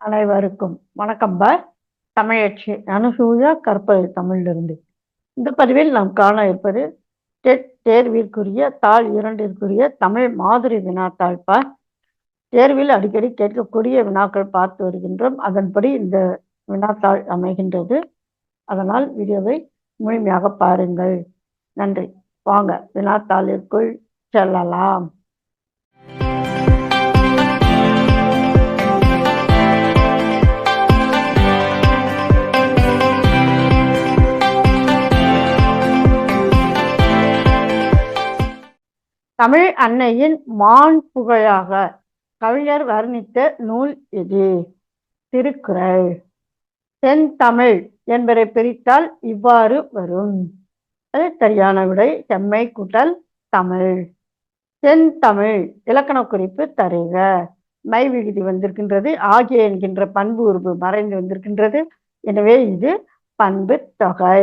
அனைவருக்கும் வணக்கம் பா. தமிழச்சி அனுசூயா கற்பது தமிழிலிருந்து. இந்த பதிவில் நாம் காண இருப்பது டெட் தேர்விற்குரிய தாள் இரண்டிற்குரிய தமிழ் மாதிரி வினாத்தாள் பா. தேர்வில் அடிக்கடி கேட்கக்கூடிய வினாக்கள் பார்த்து வருகின்றோம். அதன்படி இந்த வினாத்தாள் அமைகின்றது. அதனால் வீடியோவை முழுமையாக பாருங்கள். நன்றி. வாங்க வினாத்தாளிற்குள் செல்லலாம். தமிழ் அன்னையின் மான் புகழாக கவிஞர் வர்ணித்த நூல் எது திருக்குறள். தென்தமிழ் என்பதை பிரித்தால் இவ்வாறு வரும். அது சரியான விடை. செம்மை கூட்டல் தமிழ். தென்தமிழ் இலக்கண குறிப்பு தருக. மை விகுதி வந்திருக்கின்றது. ஆகிய என்கின்ற பண்பு உருவு மறைந்து வந்திருக்கின்றது. எனவே இது பண்பு தொகை.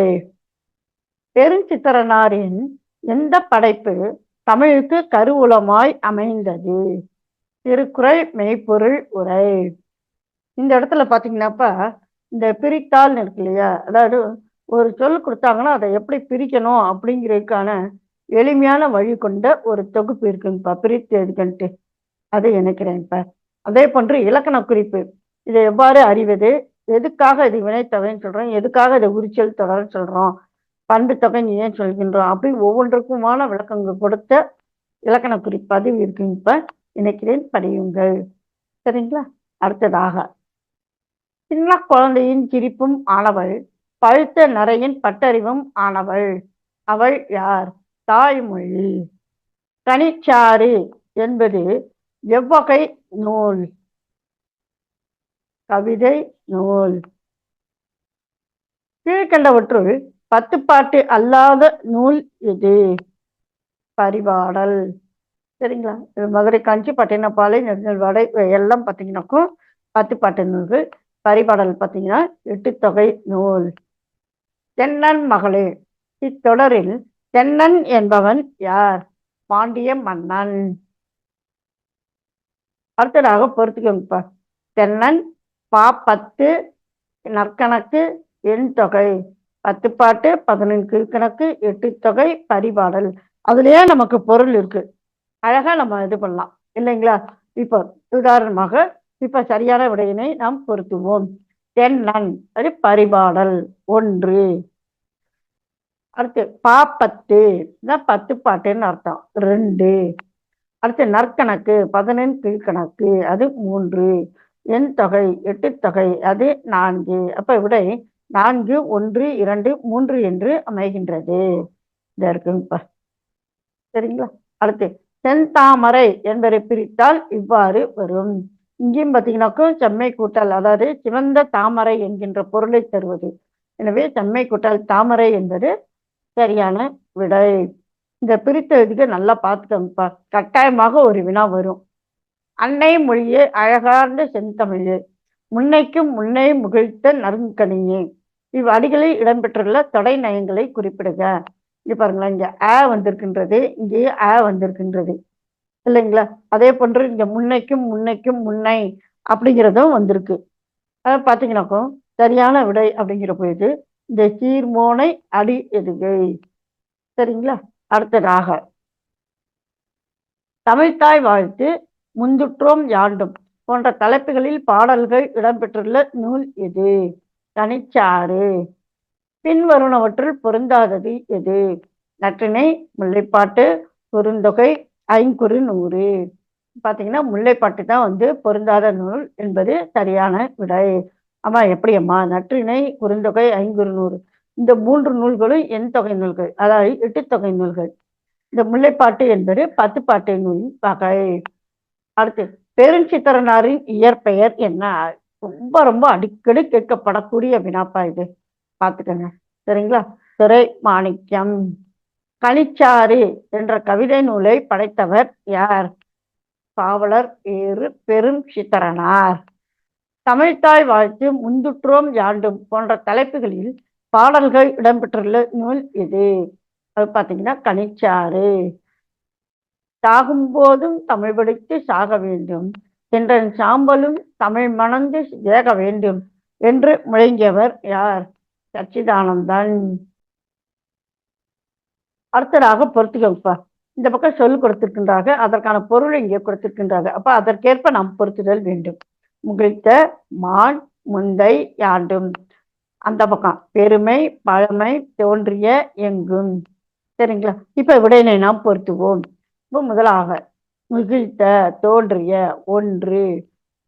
பெருஞ்சித்திரனாரின் எந்த படைப்பு தமிழுக்கு கருவூலமாய் அமைந்தது. திருக்குறள் மெய்ப்பொருள் உரை. இந்த இடத்துல பார்த்தீங்கன்னாப்பா இந்த பிரித்தால் இருக்கு இல்லையா? அதாவது ஒரு சொல் கொடுத்தாங்கன்னா அதை எப்படி பிரிக்கணும் அப்படிங்கிறதுக்கான எளிமையான வழி கொண்ட ஒரு தொகுப்பு இருக்குங்கப்பா. பிரித்து எதுக்குன்ட்டு அது நினைக்கிறேன்ப்பா அதே போன்று இலக்கண குறிப்பு. இதை எவ்வாறு அறிவது? எதுக்காக இது வினைத்தொகைன்னு சொல்கிறோம் எதுக்காக இதை உரிச்சல் தொடர்ன்னு சொல்கிறோம் பண்பு தொகைன்னு ஏன் சொல்கின்றோம் அப்படி ஒவ்வொன்றுக்குமான விளக்கங்கள் கொடுத்த இலக்கண குறிப்பது பதிவு இருக்குங்க இப்ப நினைக்கிறேன் படியுங்கள். சரிங்களா? அடுத்ததாக. சின்ன குழந்தையின் சிரிப்பும் ஆனவள் பழுத்த நரையின் பட்டறிவும் ஆனவள். அவள் யார்? தாய்மொழி. தனிச்சாறு என்பது எவ்வகை நூல்? கவிதை நூல். கீழ்கண்டவற்றுள் பத்துப்பாட்டு அல்லாத நூல் எது? பரிபாடல். சரிங்களா? மதுரை காஞ்சி பட்டினப்பாலை நெடுநல் வடை எல்லாம் பார்த்தீங்கன்னாக்கும் பத்துப்பாட்டு நூல்கள். பரிபாடல் பார்த்தீங்கன்னா எட்டு தொகை நூல். தென்னன் மகளே இத்தொடரில் தென்னன் என்பவன் யார்? பாண்டிய மன்னன். அடுத்ததாக பொறுத்துக்கோங்கப்பா. தென்னன் பா பத்து நற்கணக்கு எண் தொகை பத்து பாட்டு பதினெண்டு கணக்கு எட்டு தொகை பரிபாடல் அதுலயே நமக்கு பொருள் இருக்கு. அழகா நம்ம இது பண்ணலாம். இல்லைங்களா? இப்போ உதாரணமாக இப்ப சரியான விடையினை நாம் பொருத்துவோம். தென்னன் அது பரிபாடல் ஒன்று. அடுத்து பாப்பத்து. பத்து பாட்டுன்னு அர்த்தம். ரெண்டு. அடுத்து நற்கணக்கு. பதினெண் கீழ்கணக்கு அது மூன்று. எண் தொகை எட்டு தொகை. அது நான்கு. அப்ப விடை நான்கு ஒன்று இரண்டு மூன்று என்று அமைகின்றது. இதாக இருக்குங்கப்பா சரிங்களா? அடுத்து செந்தாமரை என்பதை பிரித்தால் இவ்வாறு வரும். இங்கேயும் பார்த்தீங்கன்னாக்கோ செம்மை கூட்டல் அதாவது சிவந்த தாமரை என்கின்ற பொருளை தருவது. எனவே செம்மை கூட்டல் தாமரை என்பது சரியான விடை. இந்த பிரித்த இதுக்கு நல்லா பார்த்துக்கோங்கப்பா கட்டாயமாக ஒரு வினா வரும். அன்னை மொழியே அழகார்ந்த செந்தமிழே. முன்னைக்கும் முன்னே முகிழ்த்த நறுங்கனியே இவ்வடிகளில் இடம்பெற்றுள்ள தொடை நயங்களை குறிப்பிடுக. இங்க பாருங்களேன் இங்க ஆ வந்திருக்கின்றது இங்கேயே ஆ வந்திருக்கின்றது. இல்லைங்களா? அதே போன்று இங்க முன்னைக்கும் முன்னைக்கும் முன்னை அப்படிங்கிறதும் வந்திருக்கு. அதை சரியான விடை அப்படிங்கிற பொழுது இந்த சீர்மோனை அடி எதுகை. சரிங்களா? அடுத்ததாக தமிழ்தாய் வாழ்த்து முந்துற்றோம் யாண்டும் போன்ற தலைப்புகளில் பாடல்கள் இடம்பெற்றுள்ள நூல் எது? தனிச்சாறு. பின்வருணவற்றுள் பொருந்தாதது எது? நற்றினை முல்லைப்பாட்டு குறுந்தொகை ஐங்குறு நூறு. பார்த்தீங்கன்னா முல்லைப்பாட்டு தான் வந்து பொருந்தாத நூல் என்பது சரியான விடை. ஆமா எப்படி அம்மா நற்றினை குறுந்தொகை ஐங்குறு நூறு. இந்த மூன்று நூல்களும் என் தொகை நூல்கள். அதாவது எட்டு தொகை நூல்கள். இந்த முல்லைப்பாட்டு என்பது பத்து பாட்டு நூலின் வகை. அடுத்து பெருஞ்சித்திரனாரின் இயற்பெயர் என்ன? ரொம்ப ரொம்ப அடிக்கடி கேட்கப்படக்கூடிய வினாப்பா இது. பார்த்துக்கங்க. சரிங்களா? திரை மாணிக்கம் கனிச்சாறு என்ற கவிதை நூலை படைத்தவர் யார்? பாவலர் ஏறு பெரும் சித்தரனார். தமிழ்தாய் வாழ்த்து முந்துற்றோம் யாண்டும் போன்ற தலைப்புகளில் பாடல்கள் இடம்பெற்றுள்ள நூல் எது அது பார்த்தீங்கன்னா கனிச்சாறு சாகும்போதும் தமிழ் படித்து சாக வேண்டும். என்றன் சாம்பலும் தமிழ் மணந்து ஏக வேண்டும் என்று முழங்கியவர் யார்? சச்சிதானந்தன். அடுத்ததாக பொறுத்துக்கப்பா இந்த பக்கம் சொல் கொடுத்திருக்கின்றாங்க அதற்கான பொருள் இங்கே கொடுத்திருக்கின்றாங்க அப்ப அதற்கேற்ப நாம் பொருத்துதல் வேண்டும். முகிழ்த்த மான் முந்தை யாண்டும். அந்த பக்கம் பெருமை பழமை தோன்றிய எங்கும். சரிங்களா? இப்ப விடையினை நாம் பொருத்துவோம் இப்போ முதலாக முகிழ்த்த தோன்றிய ஒன்று.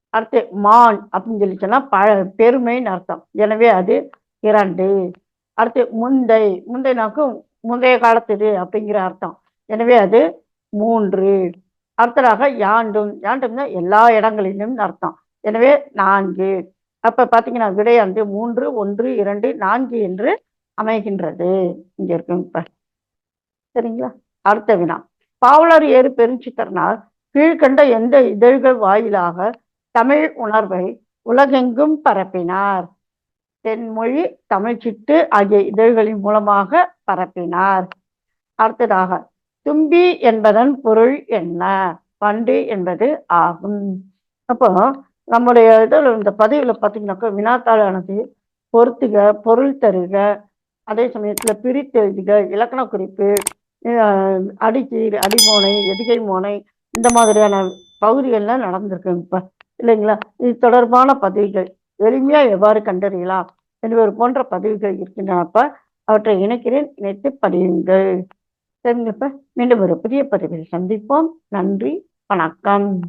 அடுத்து மான் அப்படின்னு சொல்லி சொன்னா பழ பெருமைன்னு அர்த்தம். எனவே அது இரண்டு. அடுத்து முந்தை முந்தைனாக்கும் முந்தைய காலத்துது அப்படிங்கிற அர்த்தம். எனவே அது மூன்று. அடுத்ததாக யாண்டும் யாண்டும்னா எல்லா இடங்களிலும் அர்த்தம். எனவே நான்கு. அப்ப பாத்தீங்கன்னா விடையாண்டு மூன்று ஒன்று இரண்டு நான்கு என்று அமைகின்றது. இங்க இருக்கும் இப்ப சரிங்களா? அடுத்த வினா. பாவலர் ஏறு பெருஞ்சித்தரனால் கீழ்கண்ட எந்த இதழ்கள் வாயிலாக தமிழ் உணர்வை உலகெங்கும் பரப்பினார். தென்மொழி தமிழ்ச்சிட்டு ஆகிய இதழ்களின் மூலமாக பரப்பினார். அடுத்ததாக தும்பி என்பதன் பொருள் என்ன? பண்டு என்பது ஆகும். அப்போ நம்முடைய இதில் இந்த பதிவில் பார்த்தீங்கன்னாக்கா வினாத்தாளானது பொருத்துக பொருள் தருக அதே சமயத்தில் பிரித்தெழுதுக இலக்கண குறிப்பு அடிக்கீர் அடிமோனை எதிகை மோனை இந்த மாதிரியான பகுதிகள்லாம் நடந்திருக்கு இப்போ. இல்லைங்களா? இது தொடர்பான பதிவுகள். எளிமையாக எவ்வாறு கண்டறியலாம்? என்பது போன்ற பதிவுகள் இருக்கின்றனப்ப அவற்றை இணைக்கிறேன். இணைத்து பதியுங்கள். சரிங்கப்ப மீண்டும் ஒரு புதிய பதிவில் சந்திப்போம். நன்றி. வணக்கம்.